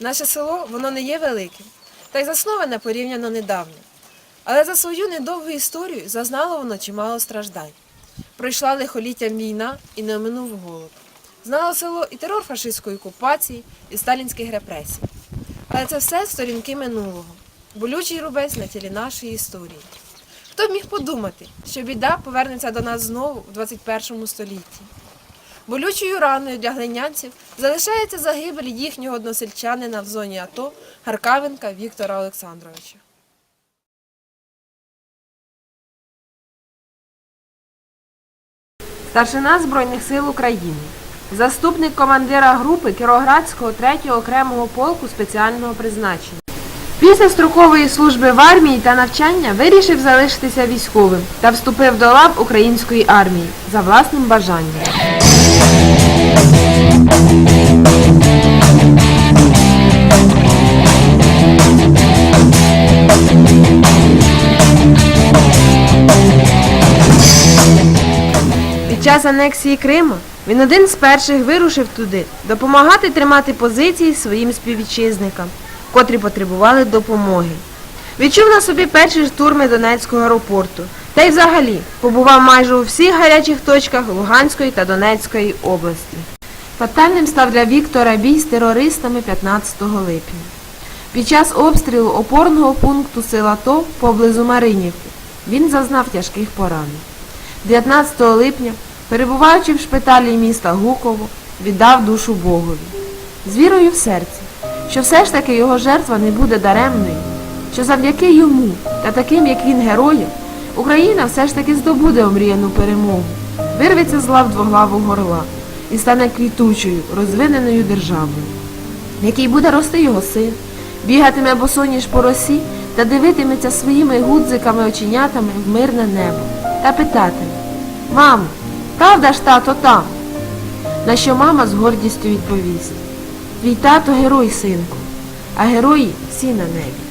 Наше село воно не є великим, та й засноване порівняно недавно. Але за свою недовгу історію зазнало воно чимало страждань. Пройшла лихоліттям війна і не оминув голод. Знало село і терор фашистської окупації, і сталінських репресій. Але це все сторінки минулого, болючий рубець на тілі нашої історії. Хто б міг подумати, що біда повернеться до нас знову в 21 столітті? Болючою раною для глинянців залишається загибель їхнього односельчанина в зоні АТО Гаркавенка Віктора Олександровича. Старшина Збройних сил України, заступник командира групи Кіроградського 3-го окремого полку спеціального призначення. Після строкової служби в армії та навчання вирішив залишитися військовим та вступив до лав української армії за власним бажанням. Під час анексії Криму він один з перших вирушив туди допомагати тримати позиції своїм співвітчизникам, котрі потребували допомоги. Відчув на собі перші штурми Донецького аеропорту та й взагалі побував майже у всіх гарячих точках Луганської та Донецької області. Фатальним став для Віктора бій з терористами 15 липня. Під час обстрілу опорного пункту села ТО поблизу Маринівки він зазнав тяжких поранень. 19 липня, перебуваючи в шпиталі міста Гуково, віддав душу Богові. З вірою в серці, що все ж таки його жертва не буде даремною, що завдяки йому та таким, як він, героям, Україна все ж таки здобуде омріяну перемогу, вирветься з лав двоглавого горла і стане квітучою, розвиненою державою, в якій буде рости його син, бігатиме босоніж по росі та дивитиметься своїми гудзиками оченятами в мирне небо та питатиме Мамо, правда ж тато там? На що мама з гордістю відповість Твій тато герой, синку, а герої всі на небі.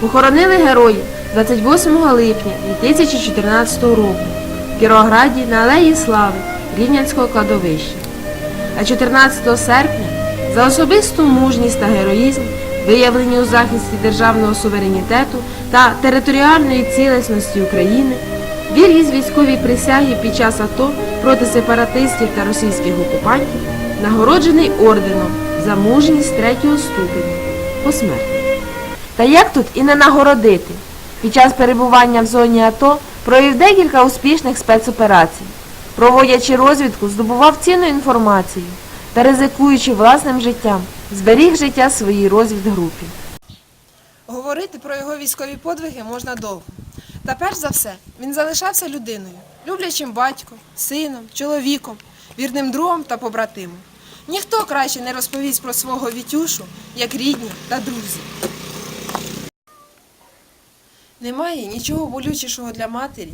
Похоронили героїв 28 липня 2014 року в Кіровограді на Алеї Слави Рівнянського кладовища. А 14 серпня за особисту мужність та героїзм, виявлені у захисті державного суверенітету та територіальної цілісності України, вірність військовій присягі під час АТО проти сепаратистів та російських окупантів, нагороджений орденом за мужність третього ступеня посмертно. Та як тут і не нагородити? Під час перебування в зоні АТО провів декілька успішних спецоперацій. Проводячи розвідку, здобував цінну інформацію та ризикуючи власним життям, зберіг життя своїй розвідгрупі. Говорити про його військові подвиги можна довго. Та перш за все, він залишався людиною, люблячим батьком, сином, чоловіком, вірним другом та побратимом. Ніхто краще не розповість про свого Вітюшу, як рідні та друзі. Немає нічого болючішого для матері,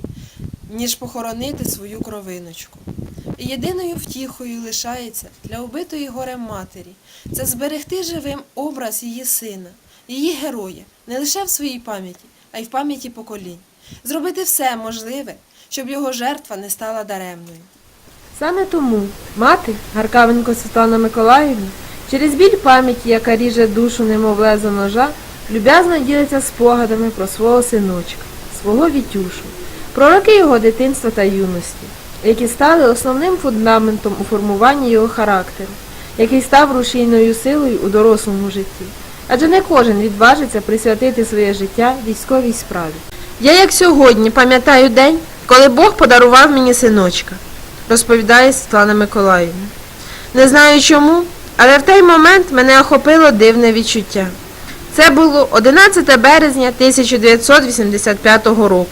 ніж похоронити свою кровиночку. І єдиною втіхою лишається для убитої горем матері це зберегти живим образ її сина, її героя, не лише в своїй пам'яті, а й в пам'яті поколінь. Зробити все можливе, щоб його жертва не стала даремною. Саме тому мати, Гаркавенко Світлана Миколаївна, через біль пам'яті, яка ріже душу немов лезо ножа, люб'язно ділиться спогадами про свого синочка, свого Вітюшу, про роки його дитинства та юності, які стали основним фундаментом у формуванні його характеру, який став рушійною силою у дорослому житті. Адже не кожен відважиться присвятити своє життя військовій справі. Я як сьогодні пам'ятаю день, коли Бог подарував мені синочка, розповідає Світлана Миколаївна. Не знаю чому, але в той момент мене охопило дивне відчуття. Це було 11 березня 1985 року.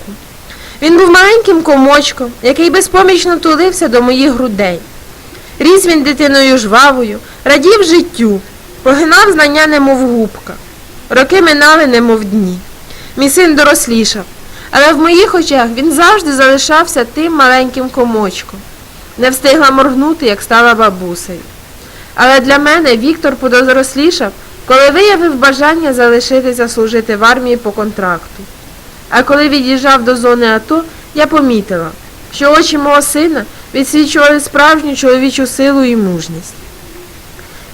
Він був маленьким комочком, який безпомічно тулився до моїх грудей. Ріс він дитиною жвавою, радів життю, погинав знання, немов губка. Роки минали, немов дні. Мій син дорослішав, але в моїх очах він завжди залишався тим маленьким комочком. Не встигла моргнути, як стала бабусею. Але для мене Віктор подорослішав, коли виявив бажання залишитися служити в армії по контракту. А коли від'їжджав до зони АТО, я помітила, що очі мого сина відсвічували справжню чоловічу силу і мужність.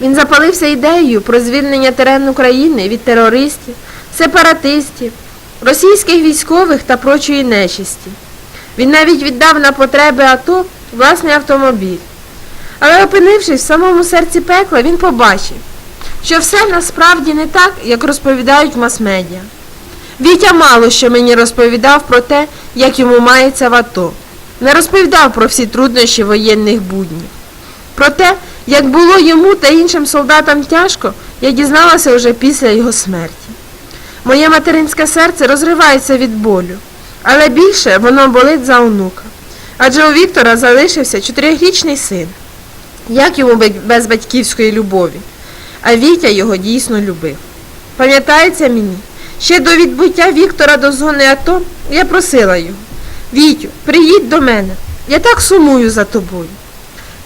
Він запалився ідеєю про звільнення терену країни від терористів, сепаратистів, російських військових та прочої нечисті. Він навіть віддав на потреби АТО власний автомобіль. Але опинившись в самому серці пекла, він побачив, що все насправді не так, як розповідають мас-медіа. Вітя мало що мені розповідав про те, як йому мається в АТО. Не розповідав про всі труднощі воєнних буднів. Про те, як було йому та іншим солдатам тяжко, я дізналася вже після його смерті. Моє материнське серце розривається від болю, але більше воно болить за онука. Адже у Віктора залишився чотирирічний син. Як йому без батьківської любові? А Вітя його дійсно любив. Пам'ятається мені, ще до відбуття Віктора до зони АТО я просила його Вітю, приїдь до мене. Я так сумую за тобою.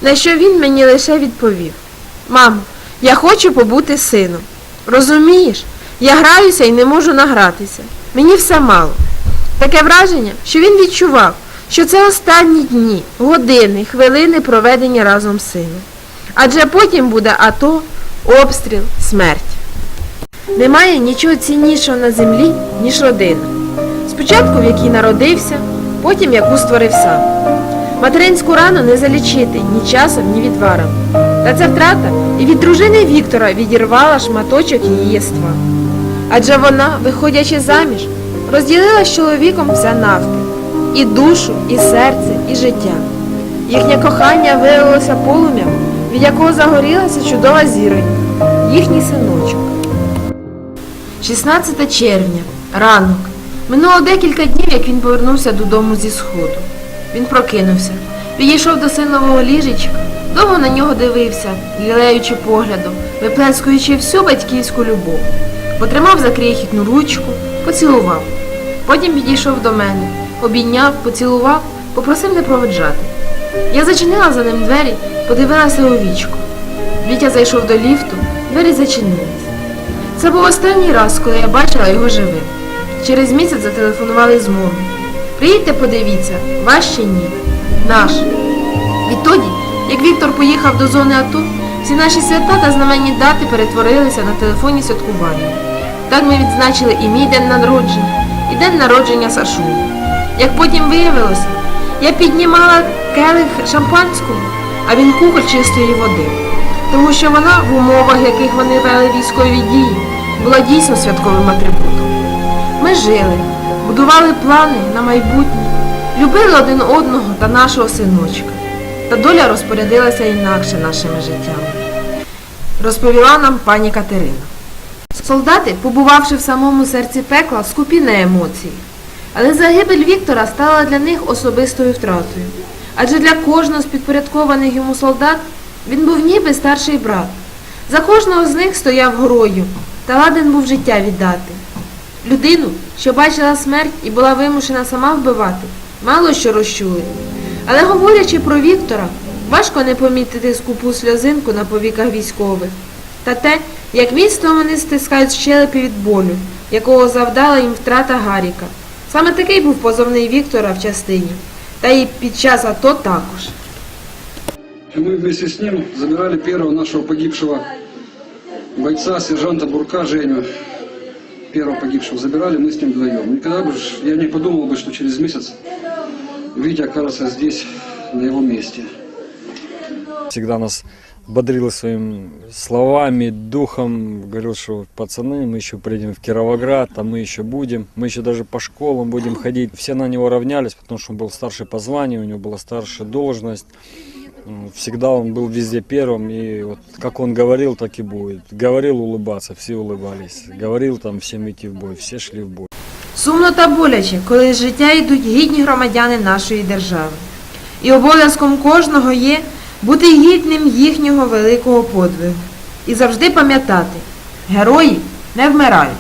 На що він мені лише відповів Мамо, я хочу побути сином. Розумієш, я граюся і не можу награтися. Мені все мало. Таке враження, що він відчував, що це останні дні, години, хвилини проведені разом з сином. Адже потім буде АТО, обстріл, смерть. Немає нічого ціннішого на землі, ніж родина. Спочатку в якій народився, потім яку створив сам. Материнську рану не залічити ні часом, ні відваром. Та ця втрата і від дружини Віктора відірвала шматочок її єства. Адже вона, виходячи заміж, розділила з чоловіком все навпіл і душу, і серце, і життя. Їхнє кохання виявилося полум'ям, від якого загорілася чудова зіронька, їхній синочок. 16 червня, ранок. Минуло декілька днів, як він повернувся додому зі сходу. Він прокинувся, підійшов до синового ліжечка, довго на нього дивився, лілеючи поглядом, виплескуючи всю батьківську любов. Потримав за крихітну ручку, поцілував. Потім підійшов до мене, обійняв, поцілував, попросив не проведжати. Я зачинила за ним двері, подивилася у вічко. Вітя зайшов до ліфту, двері зачинились. Це був останній раз, коли я бачила його живим. Через місяць зателефонували з моргу. Приїдьте, подивіться, ваш ще ні. Наш. Відтоді, як Віктор поїхав до зони АТО, всі наші свята та знаменні дати перетворилися на телефонні святкування. Так ми відзначили і мій день народження, і день народження Сашуні. Як потім виявилося, я піднімала келих шампанського, а він кухоль чистої води. Тому що вона в умовах, яких вони вели військові дії, була дійсно святковим атрибутом. Ми жили, будували плани на майбутнє, любили один одного та нашого синочка. Та доля розпорядилася інакше нашими життями. Розповіла нам пані Катерина. Солдати, побувавши в самому серці пекла, скупі на емоції. Але загибель Віктора стала для них особистою втратою. Адже для кожного з підпорядкованих йому солдат він був ніби старший брат. За кожного з них стояв горою, та ладен був життя віддати. Людину, що бачила смерть і була вимушена сама вбивати, мало що розчули. Але говорячи про Віктора, важко не помітити скупу сльозинку на повіках військових. Та те, як міцно вони стискають щелепи від болю, якого завдала їм втрата Гаріка. Саме такий був позовний Віктора в частині, та й під час АТО також. И мы вместе с ним забирали первого нашего погибшего бойца, сержанта Бурка Женю. Первого погибшего забирали мы с ним вдвоем. Никогда бы ж- я не подумал бы, что через месяц Витя окажется здесь, на его месте. всегда нас бодрил своими словами, духом, говорил, что пацаны, мы еще приедем в Кировоград, а мы еще будем, мы еще даже по школам будем ходить. Все на него равнялись, потому что он был старший по званию, у него была старшая должность. М, Всегда он был везде первым, и вот как он говорил, так и будет. Говорил улыбаться, все улыбались. Говорил там всем идти в бой, все шли в бой. Сумно та боляче, коли з життя йдуть гідні громадяни нашої держави. І обов'язком кожного є бути гідним їхнього великого подвигу. І завжди пам'ятати, герої не вмирають.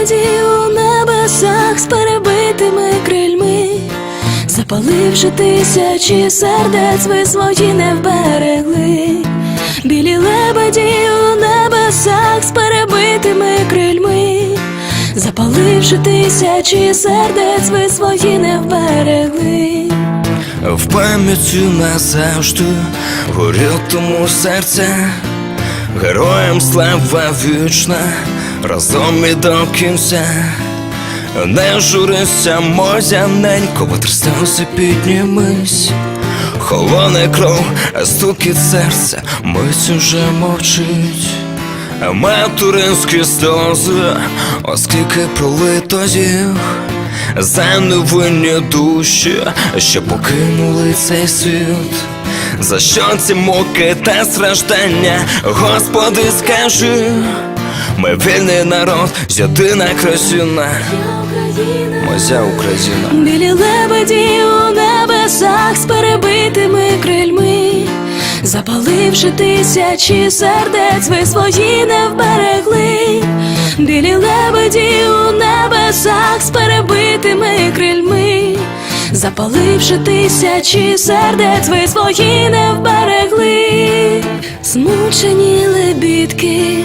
Білі у небесах з перебитими крильми, запаливши тисячі сердець, ви свої не вберегли. Білі лебеді у небесах з перебитими крильми, запаливши тисячі сердець, ви свої не вберегли. В пам'яті назавжди горітиму серце, героям слава вічна, разом і до кінця. Не журися, мозяненько, витри сльози піднімись. Холоне кров, стукіт серця, мить уже мовчить. Материнські сльози, оскільки пролито їх за невинні душі, що покинули цей світ. За що ці муки та страждання, Господи, скажи, ми вільний народ, єдина країна, моя Україна. Білі лебеді у небесах з перебитими крильми, запаливши тисячі сердець, ви свої не вберегли. Білі лебеді у небесах з перебитими крильми, запаливши тисячі сердець, ви свої не вберегли. Змучені лебідки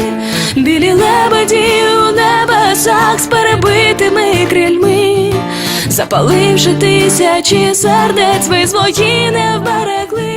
білі лебеді у небесах з перебитими крильми, запаливши тисячі сердець, ви свої не вберегли.